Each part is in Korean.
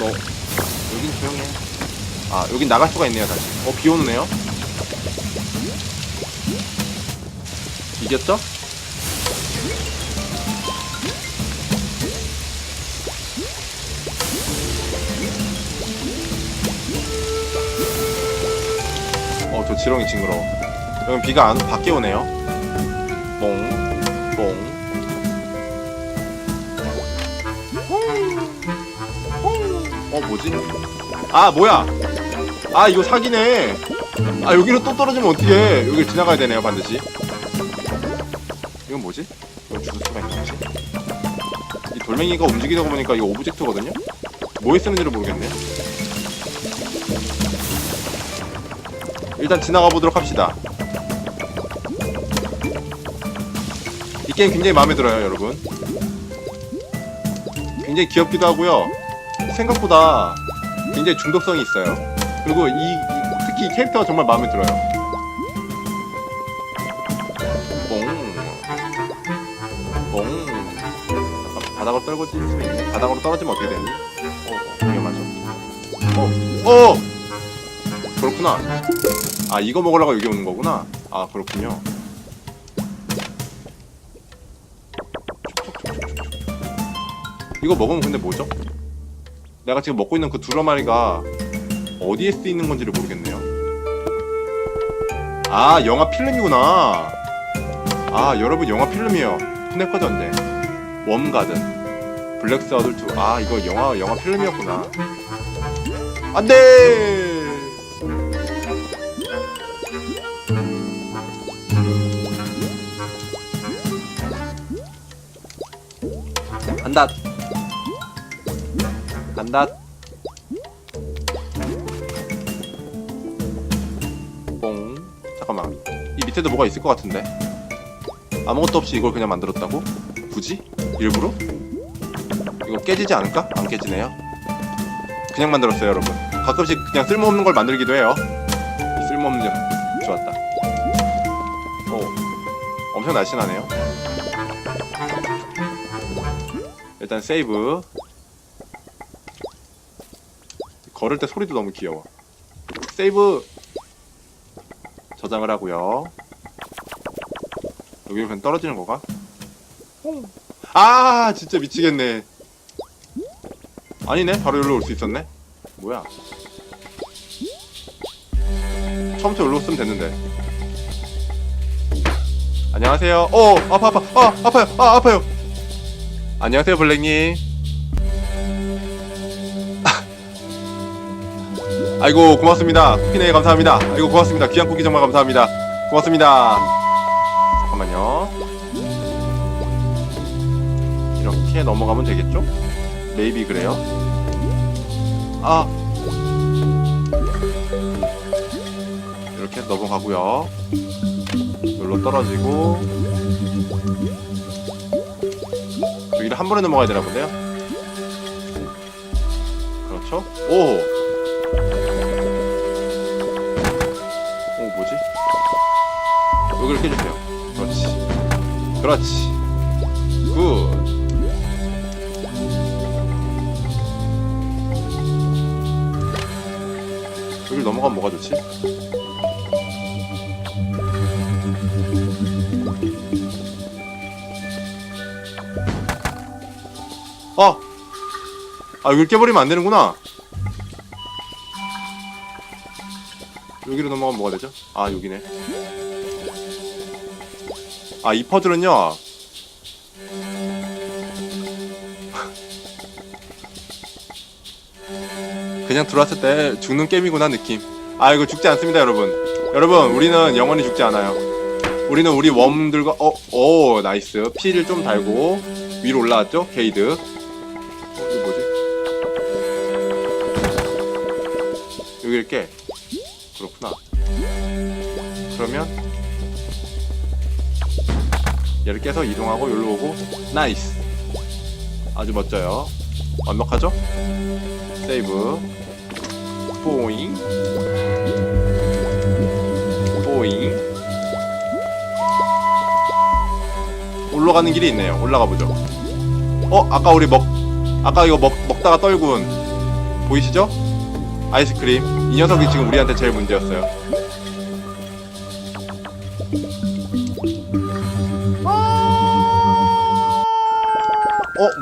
너 여긴 조용해. 아 여긴 나갈 수가 있네요 다시. 어비 오네요. 이겼죠? 어, 저 지렁이 징그러워. 여기 비가 안, 밖에 오네요. 뽕, 뽕. 뭐지? 아, 뭐야? 아, 이거 사기네. 아, 여기로 또 떨어지면 어떡해. 여기 지나가야 되네요, 반드시. 이건 뭐지? 이거 죽을 수가 있나 보지? 이 돌멩이가 움직이다 보니까 이거 오브젝트거든요? 뭐에 쓰는지를 모르겠네. 일단 지나가 보도록 합시다. 이 게임 굉장히 마음에 들어요, 여러분. 굉장히 귀엽기도 하고요. 생각보다 굉장히 중독성이 있어요. 그리고 이, 이- 특히 이 캐릭터가 정말 마음에 들어요. 뽕. 뽕. 잠깐, 바닥으로 떨어질 수 있네. 바닥으로 떨어지면 어떻게 되니? 어, 어, 위험하죠. 어, 어! 그렇구나. 아 이거 먹으려고 여기 오는 거구나 아 그렇군요 이거 먹으면 근데 뭐죠? 내가 지금 먹고 있는 그 두루마리가 어디에 쓰이는 건지를 모르겠네요. 아 영화 필름이구나. 아 여러분 영화 필름이에요. 스네커 전쟁 웜가든. 블랙스 어들트 아 이거 영화 영화 필름이었구나. 안돼 간다. 뽕. 잠깐만. 이 밑에도 뭐가 있을 것 같은데? 아무것도 없이 이걸 그냥 만들었다고? 굳이? 일부러? 이거 깨지지 않을까? 안 깨지네요. 그냥 만들었어요 여러분. 가끔씩 그냥 쓸모없는 걸 만들기도 해요. 이 쓸모없는 점 좋았다. 오. 엄청 날씬하네요. 일단 세이브 걸을 때 소리도 너무 귀여워. 세이브! 저장을 하고요. 여기로 그냥 떨어지는 거가? 아 진짜 미치겠네. 아니네? 바로 여기로 올 수 있었네? 뭐야? 처음부터 여기로 쓰면 됐는데. 안녕하세요. 어 아파 아파. 아 아파요. 아 아파요. 안녕하세요 블랙님 아이고 고맙습니다. 쿠키네 감사합니다. 아이고 고맙습니다. 귀한 쿠키 정말 감사합니다. 고맙습니다. 잠깐만요. 이렇게 넘어가면 되겠죠? 메이비 그래요? 아! 이렇게 넘어가고요. 여기로 떨어지고. 여기를 한 번에 넘어가야 되나 본데요? 그렇죠? 오오 여기를 깨주세요 그렇지 그렇지 굿 여기를 넘어가면 뭐가 좋지? 아! 아 여기를 깨버리면 안 되는구나 여기로 넘어가면 뭐가 되죠? 아 여기네 아 이 퍼즐은요. 그냥 들어왔을 때 죽는 게임이구나 느낌. 아 이거 죽지 않습니다 여러분. 여러분 우리는 영원히 죽지 않아요. 우리는 우리 웜들과 어, 오 나이스. 피를 좀 달고 위로 올라왔죠? 게이드. 어, 이거 뭐지? 여기 이렇게. 그렇구나. 그러면 얘를 깨서 이동하고 여기로 오고. 나이스. 아주 멋져요. 완벽하죠? 세이브. 보잉. 보잉. 올라가는 길이 있네요. 올라가 보죠. 어 아까 우리 먹 아까 이거 먹 먹다가 떨군. 보이시죠? 아이스크림. 이 녀석이 지금 우리한테 제일 문제였어요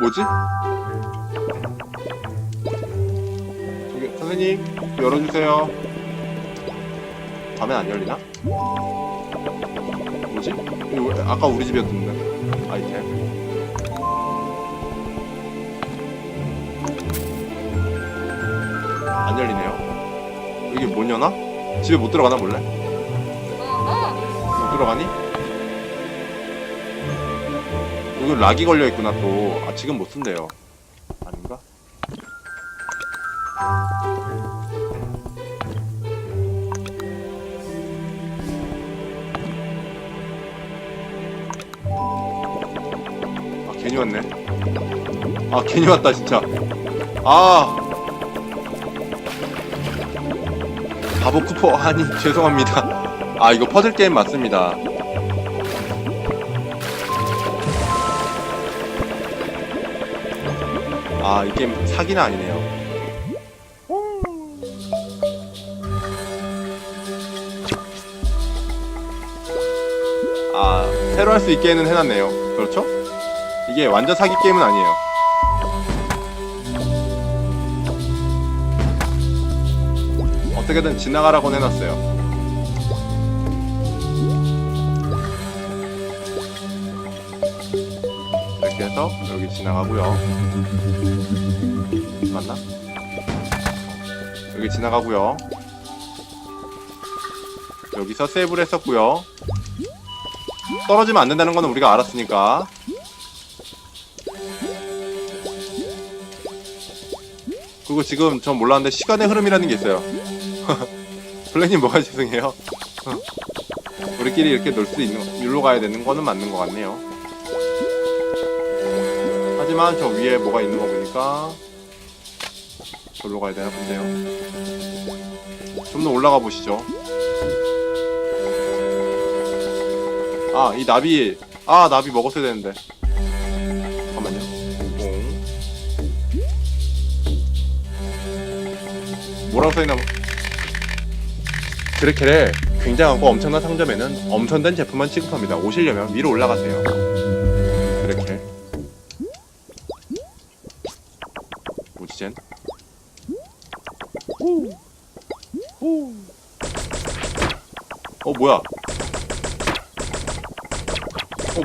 뭐지? 저기 선생님 열어주세요 밤엔 안 열리나? 뭐지? 이거 왜- 아까 우리 집이었는데 아이템 안 열리네요 여기 못 여나? 집에 못 들어가나 몰래? 못 들어가니? 여기 락이 걸려 있구나 또 아 지금 못 쓴대요. 아닌가? 아 괜히 왔네. 아 괜히 왔다 진짜. 아. 바보 쿠퍼. 아니 죄송합니다. 아 이거 퍼즐 게임 맞습니다 아 이 게임 사기는 아니네요. 아 새로 할 수 있게는 해놨네요. 그렇죠? 이게 완전 사기 게임은 아니에요. 어떻게든 지나가라고 해놨어요 여기 지나가고요. 맞나? 여기 지나가고요. 여기서 세이브를 했었고요. 떨어지면 안 된다는 거는 우리가 알았으니까. 그리고 지금 전 몰랐는데 시간의 흐름이라는 게 있어요. 블랙님 뭐가 죄송해요? 우리끼리 이렇게 놀 수 있는 일로 가야 되는 거는 맞는 것 같네요 하지만 저 위에 뭐가 있는 거 보니까 저로 가야 되나 본데요. 좀 더 올라가 보시죠. 아 이 나비. 아 나비 먹었어야 되는데. 잠깐만요. 뽕. 뭐라고 써있나 그렇게 굉장하고 엄청난 상점에는 엄선된 제품만 취급합니다. 오시려면 위로 올라가세요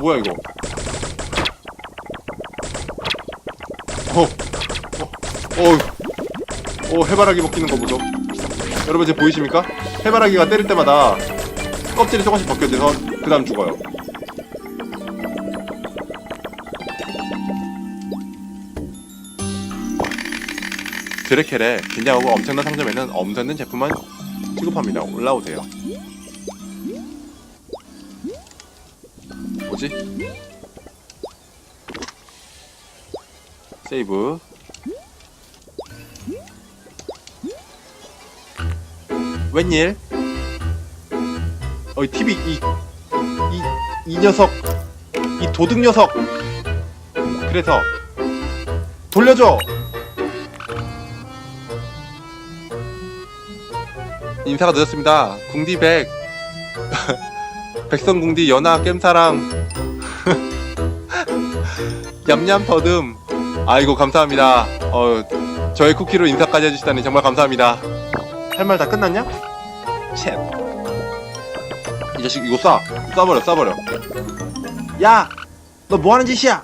뭐야 이거? 어, 어, 어, 어 해바라기 먹히는 거 보죠 여러분 이제 보이십니까? 해바라기가 때릴 때마다 껍질이 조금씩 벗겨져서 그 다음 죽어요. 드레켈의 긴장하고 엄청난 상점에는 엄선된 제품만 취급합니다. 올라오세요 뭐지? 세이브. 웬일? 어이 TV 이, 이, 이 녀석. 이 도둑 녀석. 그래서 돌려줘. 인사가 늦었습니다. 궁디 백 백성궁디 연하 겜사랑 냠냠 더듬 아이고 감사합니다 어 저의 쿠키로 인사까지 해주시다니 정말 감사합니다 할 말 다 끝났냐? 챗. 이 자식 이거 쏴. 쏴버려, 쏴버려. 야! 너 뭐하는 짓이야?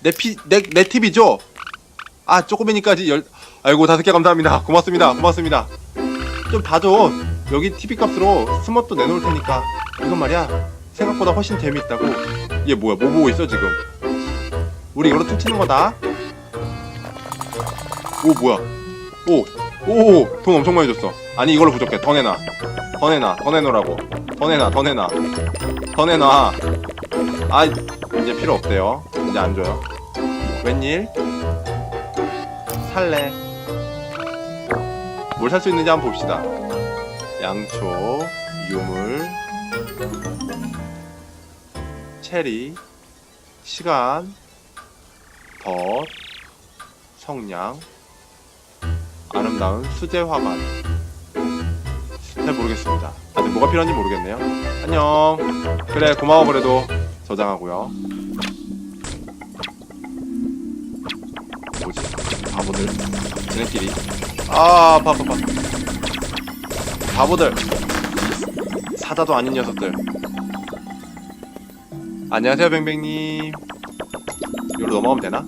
내 피, 내, 내 TV 줘! 아, 쪼꼬매니까지 열, 아이고, 다섯 개 감사합니다. 고맙습니다. 고맙습니다. 좀 봐줘. 여기 TV 값으로 스멋도 내놓을 테니까. 이건 말이야. 생각보다 훨씬 재미있다고. 얘 뭐야, 뭐 보고 있어, 지금? 우리 이걸로 툭치는 거다. 오, 뭐야. 오, 오, 돈 엄청 많이 줬어. 아니, 이걸로 부족해. 더 내놔. 더 내놔. 더 내놓으라고. 더 내놔. 더 내놔. 더 내놔. 아, 이제 필요 없대요. 이제 안 줘요. 웬일? 살래. 뭘 살 수 있는지 한번 봅시다. 양초, 유물, 체리, 시간, 덧, 성냥, 아름다운 수제 화관. 잘 모르겠습니다. 아직 뭐가 필요한지 모르겠네요. 안녕. 그래 고마워 그래도 저장하고요. 뭐지? 바보들. 지네끼리. 아 바보 바보. 바보들. 사자도 아닌 녀석들. 안녕하세요 뱅뱅님. 여기로 넘어가면 되나?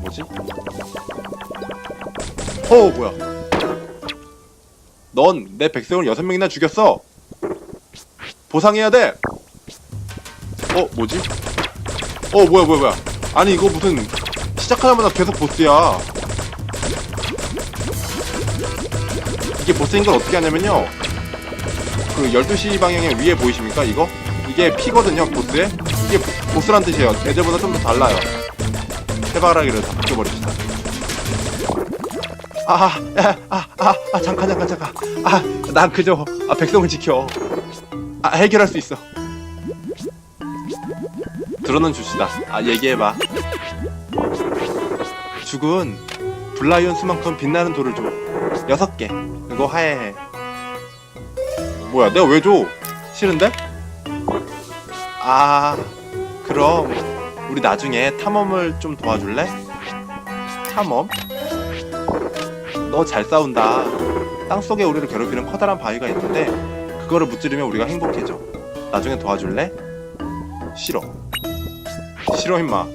뭐지? 어 뭐야? 넌 내 백성을 여섯 명이나 죽였어. 보상해야 돼. 어 뭐지? 어 뭐야 뭐야 뭐야? 아니 이거 무슨 시작하자마자 계속 보스야. 이게 보스인 걸 어떻게 하냐면요. 그 12시 방향에 위에 보이십니까? 이거? 이게 피거든요, 보스에. 이게 보- 보스란 뜻이에요. 예전보다 좀 더 달라요. 해바라기를 다 바꿔버립시다. 아, 야, 아, 아, 아, 잠깐, 잠깐, 잠깐. 아, 난 그저 아, 백성을 지켜. 아, 해결할 수 있어. 들어는 줍시다. 아, 얘기해봐. 죽은 블라이온 수만큼 빛나는 돌을 줘. 여섯 개. 그거 하해해. 뭐야, 내가 왜 줘? 싫은데? 아, 그럼 우리 나중에 탐험을 좀 도와줄래? 탐험? 너 잘 싸운다. 땅속에 우리를 괴롭히는 커다란 바위가 있는데 그거를 무찌르면 우리가 행복해져. 나중에 도와줄래? 싫어. 싫어 임마.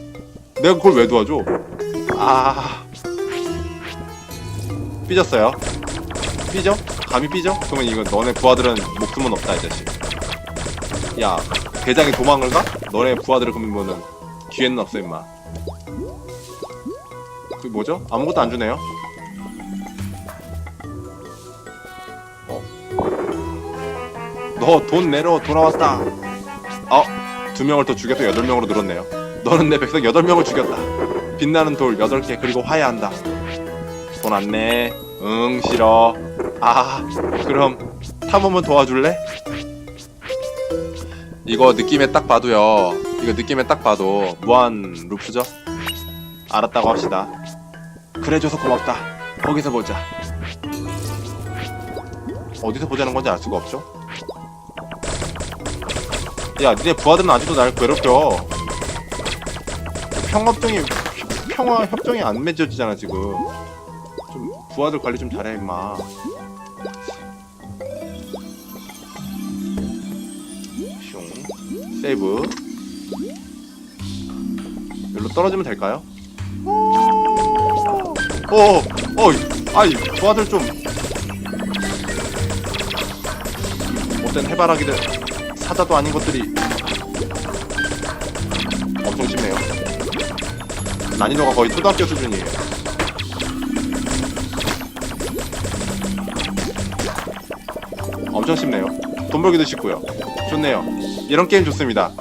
내가 그걸 왜 도와줘? 아. 삐졌어요. 삐져? 감히 삐져? 그러면 이거 너네 부하들은 목숨은 없다 이 자식. 야, 대장이 도망을 가? 너네 부하들을 그러면은 기회는 없어 임마. 그 뭐죠? 아무것도 안 주네요. 어. 너 돈 내러 돌아왔다. 어, 두 명을 더 죽여서 여덟 명으로 늘었네요. 너는 내 백성 여덟 명을 죽였다. 빛나는 돌 여덟 개 그리고 화해한다. 돈 안 내. 응 싫어. 아 그럼 탐험은 도와줄래? 이거 느낌에 딱 봐도요. 이거 느낌에 딱 봐도 무한 루프죠? 알았다고 합시다. 그래줘서 고맙다. 거기서 보자. 어디서 보자는 건지 알 수가 없죠? 야, 니네 부하들은 아직도 날 괴롭혀. 평합정이 평화 협정이 안 맺어지잖아 지금. 좀 부하들 관리 좀 잘해 임마. 슝 세이브. 여기로 떨어지면 될까요? 어, 어, 아이 부하들 좀 못된 해바라기들 사자도 아닌 것들이 난이도가 거의 초등학교 수준이에요. 엄청 쉽네요. 돈 벌기도 쉽고요. 좋네요. 이런 게임 좋습니다.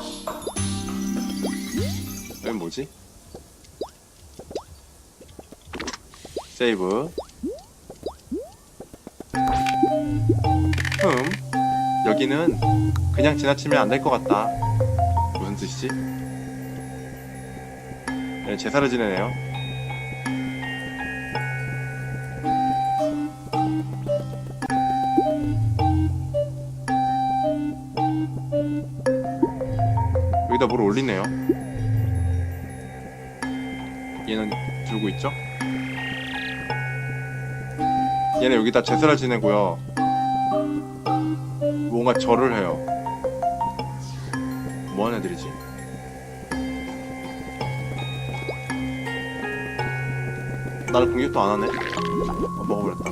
여기 뭐지? 세이브. 흠. 여기는 그냥 지나치면 안 될 것 같다. 무슨 뜻이지? 네, 제사를 지내네요. 여기다 뭘 올리네요. 얘는 들고 있죠? 얘는 여기다 제사를 지내고요. 뭔가 절을 해요. 나를 공격도 안 하네. 어, 먹어버렸다.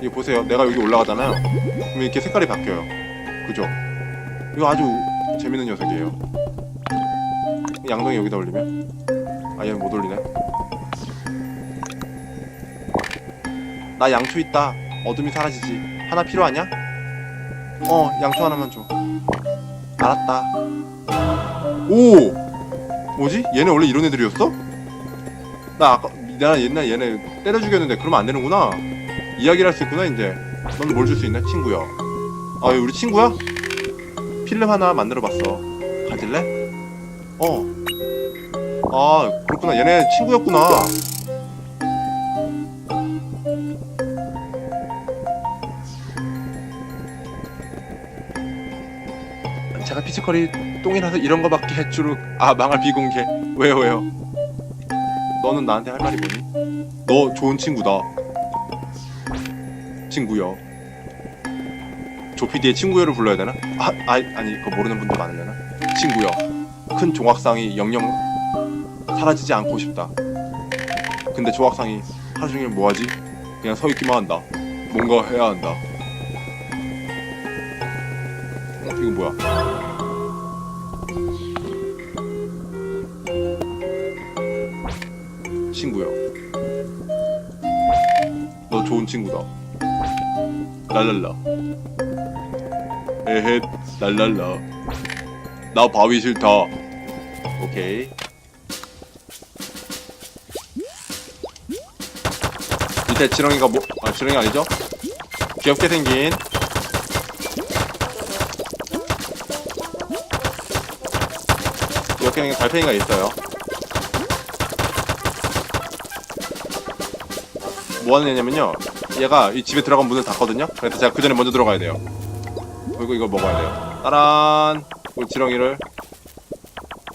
이거 보세요. 내가 여기 올라가잖아요. 그럼 이렇게 색깔이 바뀌어요. 그죠? 이거 아주 재밌는 녀석이에요. 양동이 여기다 올리면 아 얘는 못 올리네. 나 양초 있다. 어둠이 사라지지. 하나 필요하냐? 어, 양초 하나만 줘. 알았다. 오! 뭐지? 얘네 원래 이런 애들이었어? 나 아까 나 옛날 얘네 때려 죽였는데 그러면 안 되는구나. 이야기를 할 수 있구나 이제. 넌 뭘 줄 수 있나 친구야? 아 우리 친구야? 필름 하나 만들어 봤어. 가질래? 어. 아 그렇구나 얘네 친구였구나. 피지컬이 똥이라서 이런 거밖에 해주르 아 망할 비공개. 왜요 왜요? 너는 나한테 할 말이 뭐니? 너 좋은 친구다. 친구요 조피디의 친구요를 불러야 되나? 아, 아 아니 그거 모르는 분도 많으려나? 친구요 큰 종악상이 영영 사라지지 않고 싶다. 근데 조악상이 하루 종일 뭐하지? 그냥 서 있기만 한다. 뭔가 해야 한다. 어 이거 뭐야 친구야. 너 좋은 친구다. 랄랄라. 에헷, 랄랄라. 나 바위 싫다. 오케이. 밑에 지렁이가 뭐, 아, 지렁이 아니죠? 귀엽게 생긴. 이렇게 생긴 달팽이가 있어요. 뭐 하는 애냐면요. 얘가 이 집에 들어가면 문을 닫거든요. 그래서 제가 그 전에 먼저 들어가야 돼요. 그리고 이걸 먹어야 돼요. 따란! 우리 지렁이를.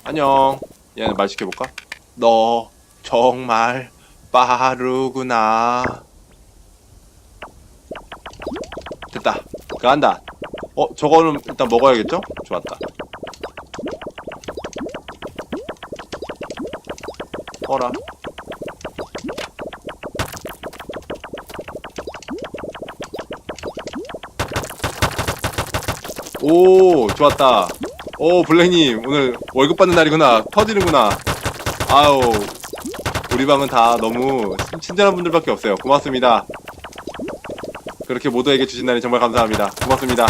안녕. 얘는 말 시켜볼까? 너 정말 빠르구나. 됐다. 간다. 어 저거는 일단 먹어야겠죠? 좋았다. 어라 오 좋았다. 오 블랙님 오늘 월급 받는 날이구나. 터지는구나. 아우 우리 방은 다 너무 친절한 분들밖에 없어요. 고맙습니다. 그렇게 모두에게 주신다니 정말 감사합니다. 고맙습니다.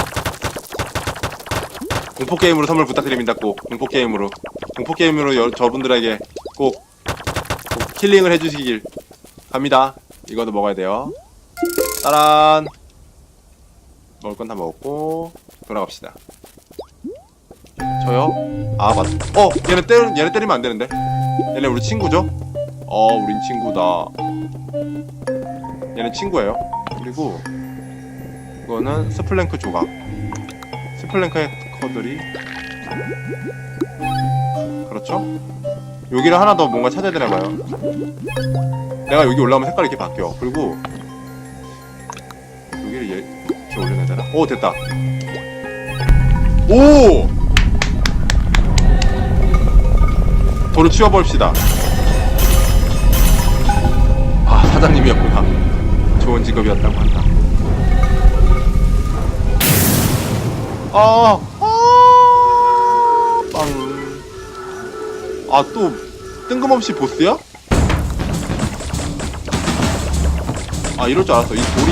공포게임으로 선물 부탁드립니다 꼭. 공포게임으로. 공포게임으로 여, 저분들에게 꼭, 꼭 힐링을 해주시길 갑니다. 이것도 먹어야 돼요. 따란! 먹을 건 다 먹었고 돌아갑시다. 저요? 아 맞. 어 얘네 때리 얘네 때리면 안 되는데. 얘네 우리 친구죠? 어 우린 친구다. 얘네 친구예요. 그리고 이거는 스플랭크 조각. 스플랭크 헤커들이 그렇죠? 여기를 하나 더 뭔가 찾아야 되나 봐요. 내가 여기 올라오면 색깔이 이렇게 바뀌어. 그리고 여기를 얘 이렇게 올려놔야 되나? 오 됐다. 오! 도로 치워버립시다. 아, 사장님이었구나. 좋은 직업이었다고 한다. 아, 아, 빵. 아, 또, 뜬금없이 보스야? 아, 이럴 줄 알았어. 이 돌이,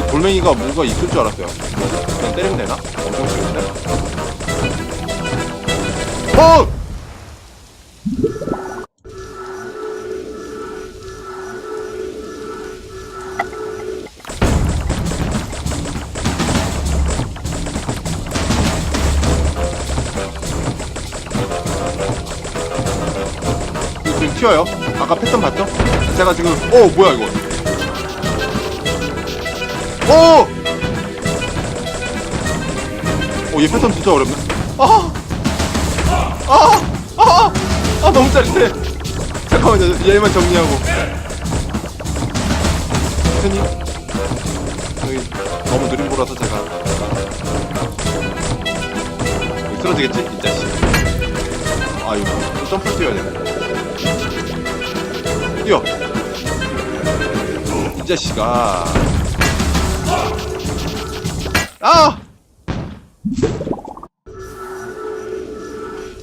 이 돌멩이가 뭔가 있을 줄 알았어요. 그냥 때리면 되나? 엄청? 어! 이 거 지금 튀어요. 아까 패턴 봤죠? 제가 지금, 어, 뭐야, 이거. 어! 오, 얘 패턴 진짜 어렵네. 너무 짜릿해. 잠깐만요, 얘만 정리하고. 선생님. 여기 너무 느린 보라서 제가. 쓰러지겠지? 이 자식. 아, 이거 또 점프 뛰어야 되네. 뛰어! 이 자식아. 아!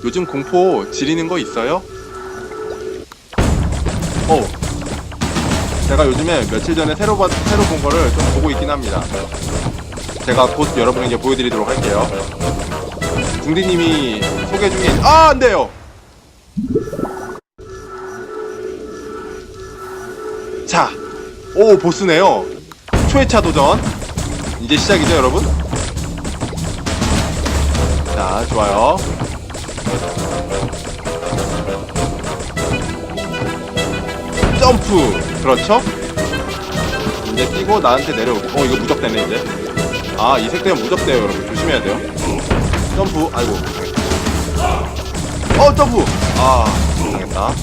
요즘 공포 지리는 거 있어요? 어. 제가 요즘에 며칠 전에 새로, 봐, 새로 본 거를 좀 보고 있긴 합니다. 제가 곧 여러분에게 보여드리도록 할게요. 궁디님이 소개 중인 아 안 돼요 자 오 보스네요 초회차 도전 이제 시작이죠 여러분 자 좋아요 점프. 그렇죠? 이제 뛰고 나한테 내려오고 어 이거 무적되네 이제. 아 이 색되면 무적돼요 여러분. 조심해야 돼요. 점프. 아이고. 어 점프. 아 당했다.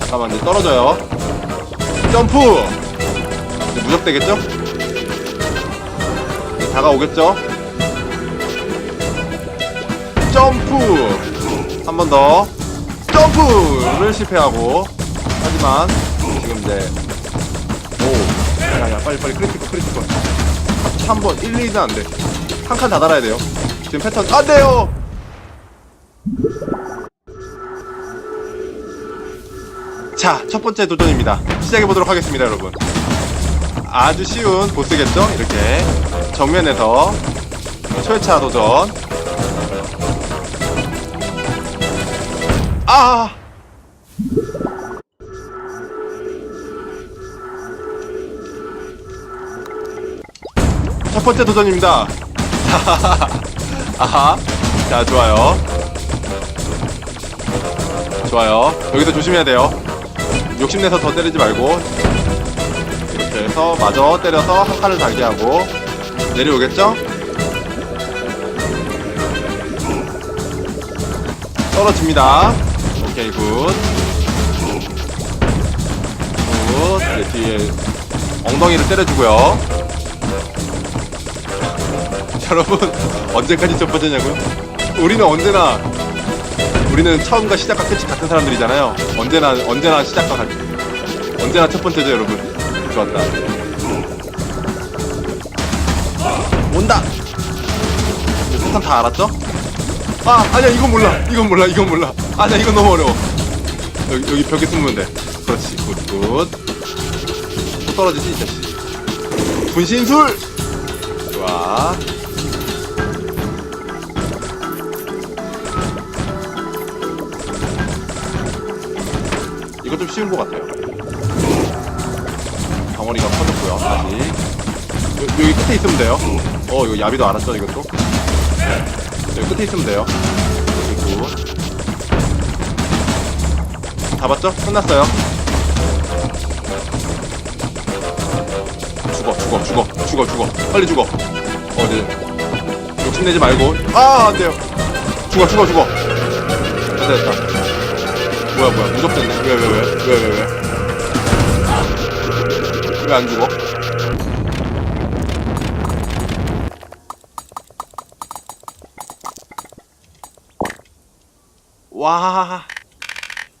잠깐만 이제 떨어져요. 점프. 이제 무적되겠죠? 다가오겠죠? 점프! 한 번 더. 점프를 실패하고. 하지만 지금 이제 오 야 야 빨리 빨리. 크리티컬 크리티컬. 한 번. 1, 2는 안 돼. 한 칸 다 달아야 돼요. 지금 패턴 안 돼요! 자 첫 번째 도전입니다. 시작해 보도록 하겠습니다 여러분 아주 쉬운 보스겠죠 이렇게 정면에서 초회차 도전 아 첫 번째 도전입니다. 아하. 자, 좋아요. 좋아요. 여기서 조심해야 돼요. 욕심내서 더 때리지 말고. 해서 마저 때려서 한 칸을 달게 하고. 내려오겠죠? 떨어집니다. 오케이, 굿. 굿. 이제 뒤에 엉덩이를 때려주고요. 여러분 언제까지 첫 번째냐고요? 우리는 언제나 우리는 처음과 시작과 끝이 같은 사람들이잖아요. 언제나 언제나 시작과 같 언제나 첫 번째죠, 여러분. 좋았다. 온다. 패턴 다 알았죠? 아 아니야 이건 몰라 이건 몰라 이건 몰라 아니야 이건 너무 어려워 여기, 여기 벽에 숨으면 돼 그렇지 굿굿 또 떨어지지 이 자식 분신술 좋아 이거 좀 쉬운 것 같아요. 덩어리가 커졌고요. 다시 여, 여기 끝에 있으면 돼요. 어 이거 야비도 알았죠 이것도. 여기 끝에 있으면 돼요. 그리고 잡았죠? 끝났어요. 죽어 죽어 죽어 죽어 죽어 빨리 죽어. 어 네. 욕심내지 말고 아 안돼요. 죽어 죽어 죽어. 됐다 됐다. 뭐야 뭐야 무적됐네 왜 왜 왜 왜 왜 왜 왜 안 죽어? 와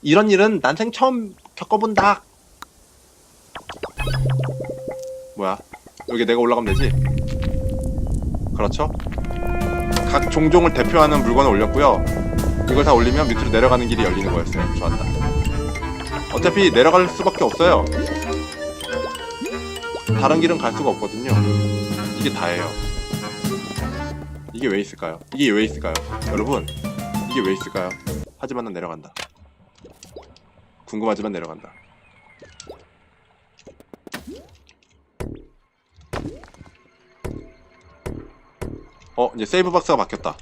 이런 일은 난생 처음 겪어본다 뭐야 여기 내가 올라가면 되지? 그렇죠 각 종종을 대표하는 물건을 올렸고요 이걸 다 올리면 밑으로 내려가는 길이 열리는 거였어요. 좋았다. 어차피 내려갈 수밖에 없어요. 다른 길은 갈 수가 없거든요. 이게 다예요. 이게 왜 있을까요? 이게 왜 있을까요? 여러분, 이게 왜 있을까요? 하지만 난 내려간다. 궁금하지만 내려간다. 어, 이제 세이브 박스가 바뀌었다.